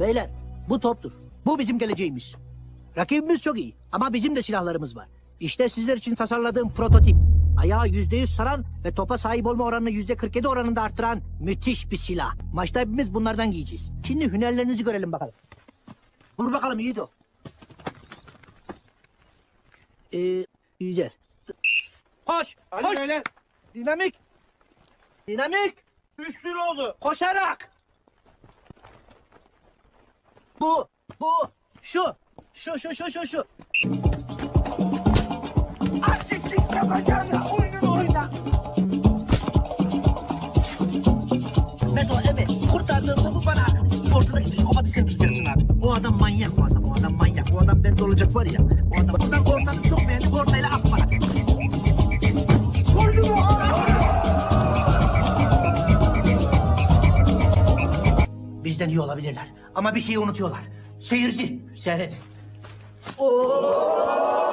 Beyler bu toptur. Bu bizim geleceğimiz. Rakibimiz çok iyi ama bizim de silahlarımız var. İşte sizler için tasarladığım prototip. Ayağı yüzde yüz saran ve topa sahip olma oranını yüzde 47 oranında arttıran müthiş bir silah. Maçta hepimiz bunlardan giyeceğiz. Şimdi hünerlerinizi görelim bakalım. Vur bakalım Yiğido. Ee, güzel. Koş, koş. Dinamik. Dinamik. Üstün oldu. Koşarak. Bu, bu, şu, şu, şu, şu, şu, şu. Artistlik yapacağına oyununu oyna. Meto evet kurtardığım bu bana ortadaki psikopat hissettireceksin abi. O adam manyak o adam, o adam manyak. O adam bende olacak var ya. O adam buradan korktanı çok beğendim ortayla at Bizden iyi olabilirler. Ama bir şeyi unutuyorlar. Seyirci. Seyret. Oo!